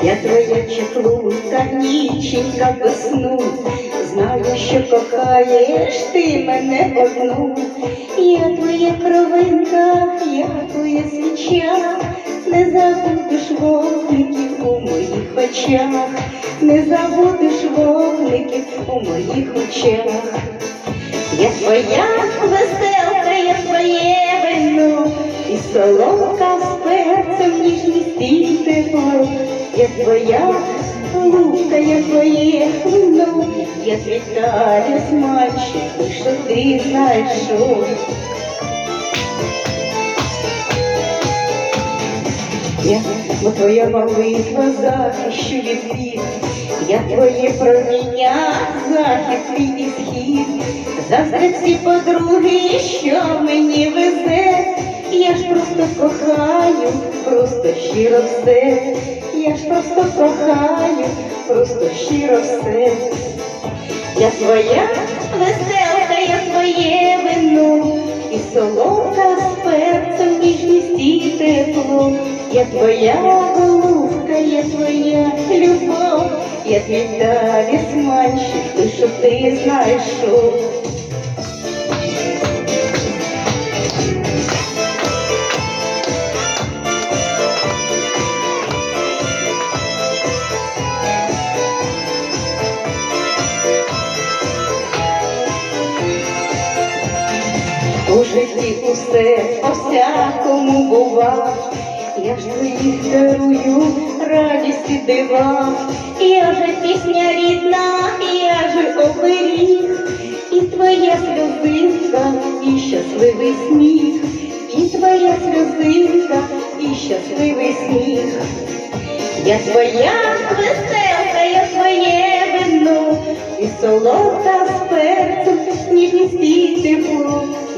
Я твоя чеклунка, ніченька без сну, знаю, що кохаєш ти мене одну. Я твоя кровинка, я твоя свіча, не забудеш вогників у моїх очах, не забудеш вогників у моїх очах. Я твоя веселка, я твоє вино, і солодка Я твоя голубка, я твоє вино, я твій талісманчик, що ти знайшов. Я, бо твоя молитва захищує світ, я твоє проміння, захід твій і схід, заздрять всі подруги, що мені везе, я ж просто кохаю, просто щиро все, я ж просто кохаю, просто щиро все. Я твоя веселка, я твоє вино, і солодка з перцем ніжність і тепло. Я твоя голубка, я твоя любов, я твій талісманчик, той, що ти знайшов. У житті усе по-всякому бува, я ж твоїх дарую радість і дива, я же пісня рідна, я же оберіг, і твоя сльозинка, і щасливий сміх, і твоя сльозинка, і щасливий сміх. Я твоя веселка, я твоє вино, і солодка з перцем.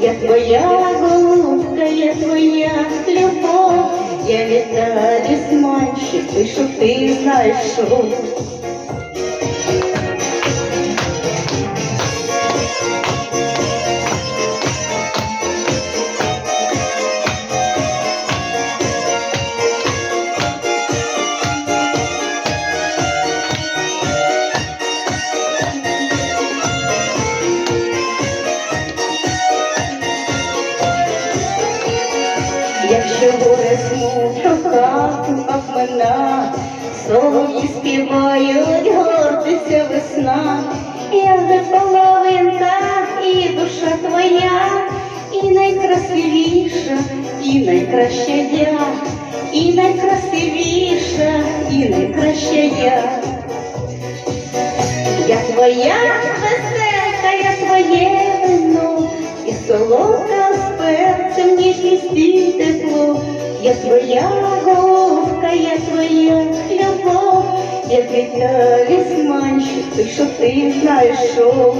Я твоя голубка, я твоя любов, я талісманчик, той, ты ти знайшов. Якщо горе смуток хату обмина, солов'ї співають, гордиться весна, я вже половинка і душа твоя, і найкрасивіша, і найкраща я, і найкрасивіша, і найкраща я. Я твоя веселка, я твоє вино, і солодка Я твоя головка, я твоя любов, я твій талісманчик, той, що ти знайшов.